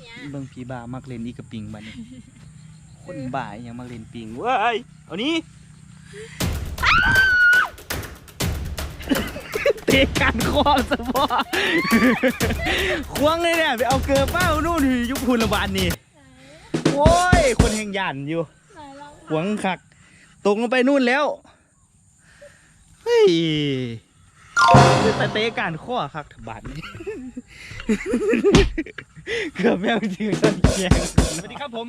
เนี่ยเบิ่งผีบ้ามักเล่นอีกระปิงบัดนี้คนบ้าอหยังมักเล่นปิงเว้ยเอานี้เตะกันคอสบอควงเลยเนี่ยไปเอาเกลือเป้านู่นยุคพุนละบานนี่โว้ยคนแห่งยันอยู่ไหนลองหวงคักตกลงไปนู่นแล้วเฮ้ย แต่เตะการข้อคักถบานนี้เกือบแมวจืดตอนแยงสวัสดีครับผม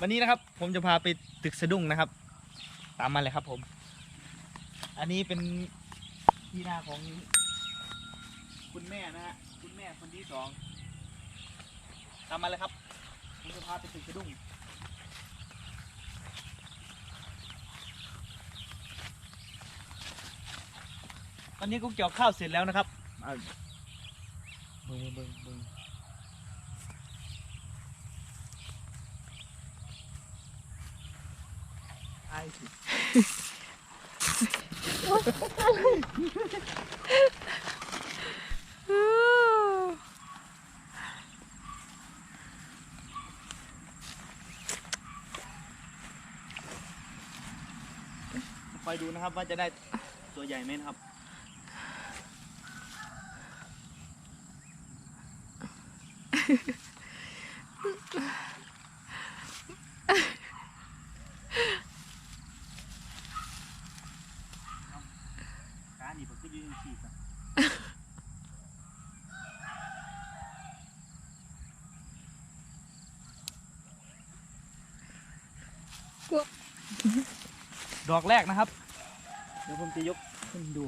วันนี้นะครับ ผมจะพาไปตึกสะดุ้งนะครับ ตามมาเลยครับผม อันนี้เป็นที่นาของคุณแม่นะฮะคุณแม่คนที่สองตามมาเลยครับผมจะพาไปตึกสะดุ้ง อนนี้กูเกี่ยวข้าวเสร็จแล้วนะครับเบิ่งเบิ่งเบิ่งไอ้สิคอยดูนะครับว่าจะได้ตัวใหญ่ไหมนะครับ การนี่ผมก็ยืนฉีดอะดอกแรกนะครับ เดี๋ยวผมจะยกขึ้นดู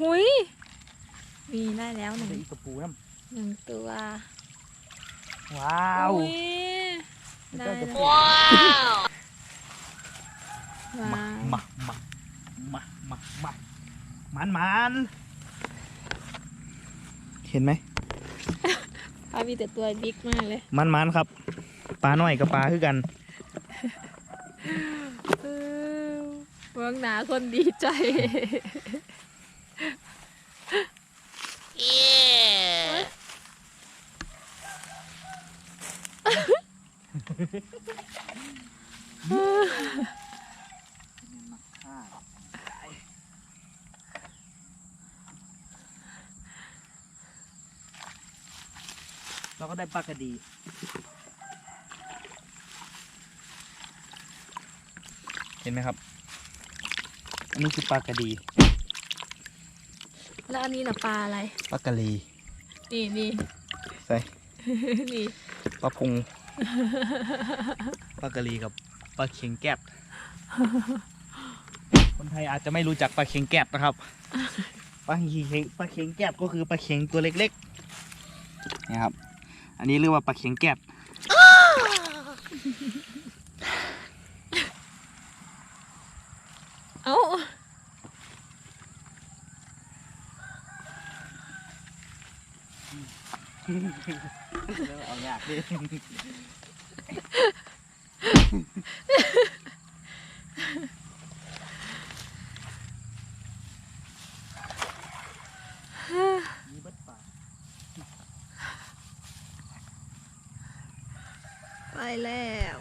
หุยมีได้แล้วหนึ่งได้อีกกระปูน้หนึ่งตัวำว้าวอุ๊ยแล้วได้ก็กระแล้วปูว้าวมามามามามามามันมันเห็นไหมปลามีแต่ตัวบิ๊กมากเลย มันมันครับ ปลาหน่อยกับปลาคือกันเออเมืองหนาคนดีใจ เราก็ได้ปลากระดีเห็นไหมครับ อันนี้คือปลากระดี แล้วอันนี้น่ะปลาอะไร ปลากระลีนี่นี่ใส่นี่ปลาพงปลากระลีกับปลาเข็งแก๊บคนไทยอาจจะไม่รู้จักปลาเข็งแก๊บนะครับปลาเข็งปลาเข็งแก๊บก็คือปลาเข็งตัวเล็กๆนี่ครับ อันนี้เรียกว่าปลาเข็งแก๊บ เอ้า เอายากดิไปแล้ว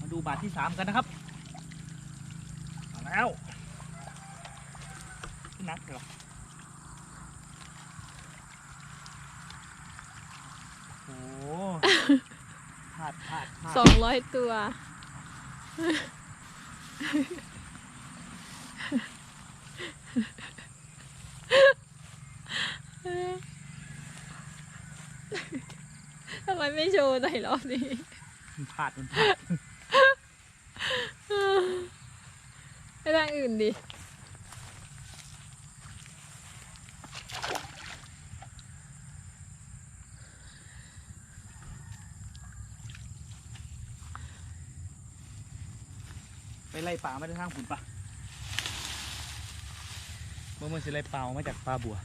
มาดู บาทที่สามกันนะครับมาแล้วขึ้นนักเหรอโอ้โหพลาดพลาดพลาดสองร้อยตัว ทำไมไม่โชว์ในอยรอบนี้ มันพลาดมันพลาด ไปทาง อื่นดิไล่ป่าไม่ได้ทางฝุ่นปะเมื่อมันสิไล่ป่ามาจากป่าบัว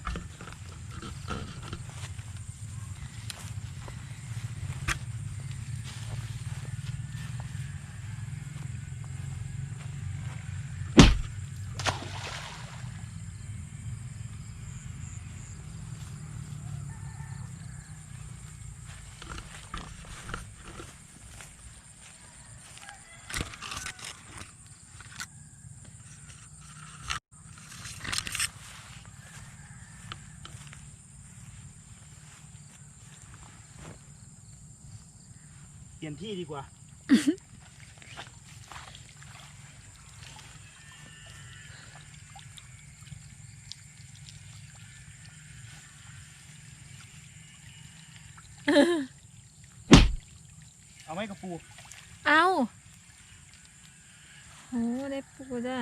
ลี่ยนที่ดีกว่า เอาไหมกระปู เอาโอ้ได้ปูจ้ะ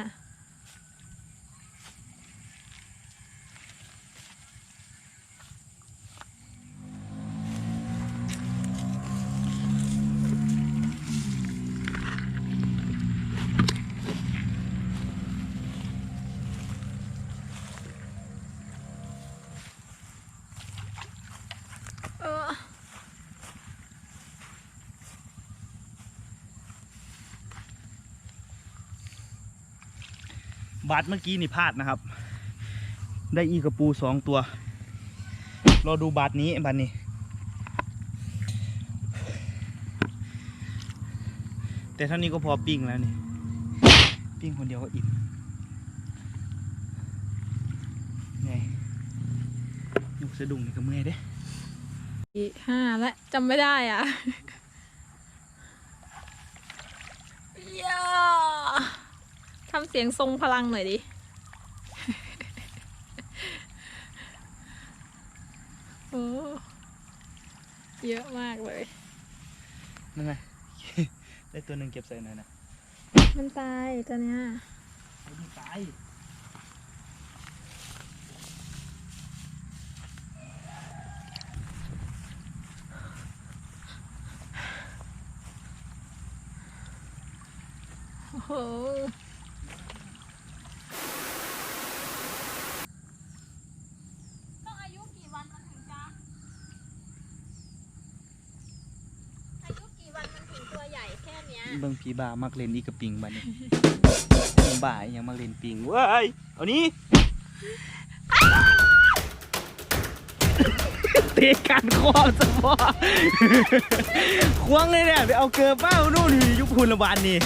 บาทเมื่อกี้นี่พลาดนะครับ ได้อีกระปูสองตัว รอดูบาทนี้บาทนี้ แต่เท่านี้ก็พอปิ้งแล้วนี่ ปิ้งคนเดียวก็อิ่มไงยุกสะดุ้งนี่ก็เมื่อยเด้อีกห้าและจำไม่ได้อะย่า ทำเสียงทรงพลังหน่อยดิ โอ้ เยอะมากเลย นั่นไง ได้ตัวหนึ่งเก็บใส่หน่อยนะมันตายตัวเนี้ยไม่ตายโอ้โห ต้องอายุกี่วันมันถึงจะอายุกี่วันมันถึงตัวใหญ่แค่ เนี้ยเบิ่งผีบามักเล่นอีกกับปิงบัดนี้ผีบ่ายังมาเล่นปิงเว้ยเอานี้เตะกันคอสมอควงเลยเนี่ยไปเอาเกลือเป้านู่นอยู่ยุคพุนละบานนี่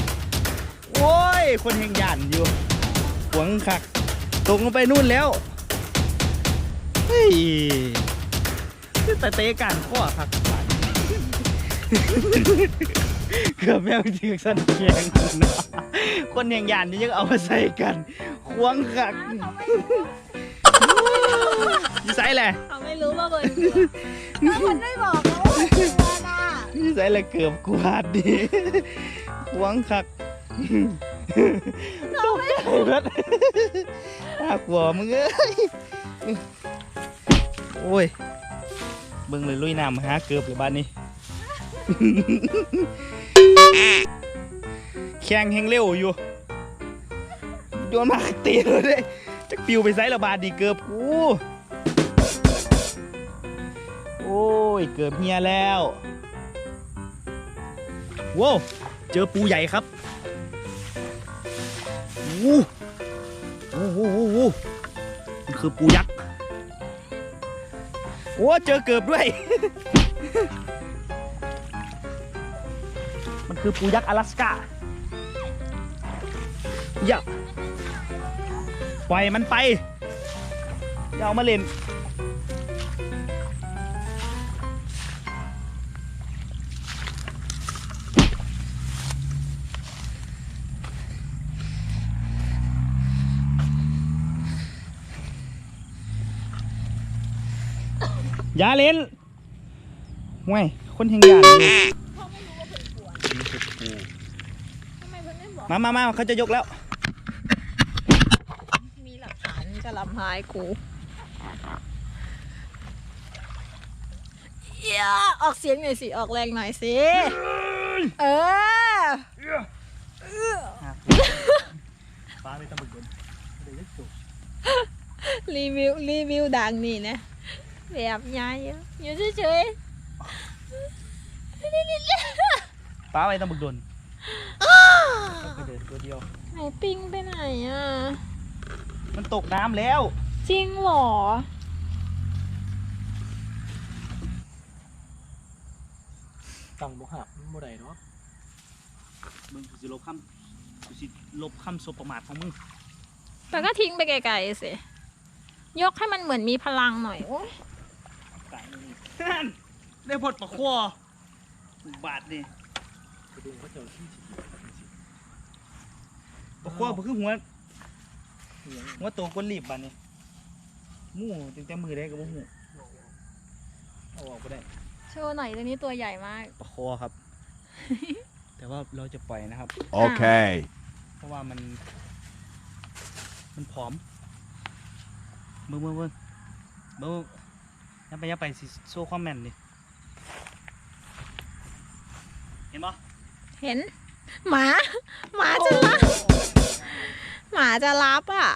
โอ้ย คนแห่งยันอยู่ควงคักตรงลงไปนู่นแล้วเฮ้ยแต่เตะกันข้อคักบาด เกือบแมวจือสันเคียงเนาะคนแห่งยันนี่ยังเอามาใส่กัน ควงคักยี่ไซแหละเขาไม่รู้ว่าเบอร์ก็มันไม่บอกแล้วว่าเกลือน่ะนี่ใส่ละเกือบกวาดดีหวงคักตกใจเบิดน่ากลัวมึงเอ้ยโอ้ยเบิ่งเลยลุยน้ำมาหาเกือบเลยบ้านนี้ แข่งแห่งเร็วอยู่โยนมาตีเลยเด้จะปิวไปไซระบาดดีเกือบกูโอ้ย เกือบเฮียแล้วว้าวเจอปูใหญ่ครับวู้โอ้โหโอ้โหมันคือปูยักษ์ โอ้ เจอเกือบด้วย คือปูยักษ์อลาสก้าอย่าปล่อยมันไปอย่าเอามาเล่นอย่าเล่นห่วยคนแห่งยานอยู่ มเามามาเขาจะยกแล้ว มีหลักฐานจะลำไม้กูอี้ยออกเสียงหน่อยสิ ออกแรงหน่อยสิ เออป้าม่ต้บึกบนรีวิวรีวิวดังนี่นะ แบบยายอยู่เฉยๆ ป้าไปต้องบึกดนไปเดินตัวเดียวๆไหนปิงไปไหนอะ มันตกน้ำแล้ว จริงเหรอ ตั้งบ่หักมันบ่ได้เนาะมึงกูสิลบคำกูสิลบคำสบประมาทของมึง แต่ก็ทิ้งไปไกลๆสิ ยกให้มันเหมือนมีพลังหน่อยโอ้ยตายมึงนั่นได้พดปะควบาทนี่ก ระดุมเขาเจ้าที่สิปะควบ่คือหัวเอียงหัวโตก้นรีบบาทนี่หมู่ตั้งแต่มือได้กับหมู่เอาออกไปได้ โชว์หน่อยตัวนี้ตัวใหญ่มากปะควครับ แต่ว่าเราจะปล่อยนะครับ Okay. เพราะว่ามัน มันผอมเบิ่งเบิ่งเบิ่งเบิ่งยับไปยับไปสิโซ่ความแม่นดิเห็นปะ เห็น หมา หมาจะรับหมาจะรับอะ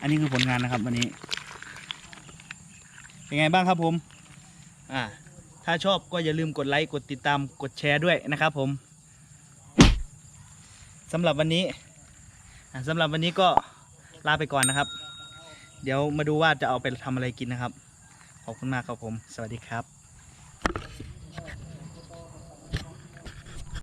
อันนี้คือผลงานนะครับวันนี้ เป็นไงบ้างครับผม อ่า ถ้าชอบก็อย่าลืมกดไลค์ กดติดตาม กดแชร์ด้วยนะครับผม สำหรับวันนี้ สำหรับวันนี้ก็ลาไปก่อนนะครับ เดี๋ยวมาดูว่าจะเอาไปทำอะไรกินนะครับ ขอบคุณมากครับผม สวัสดีครับ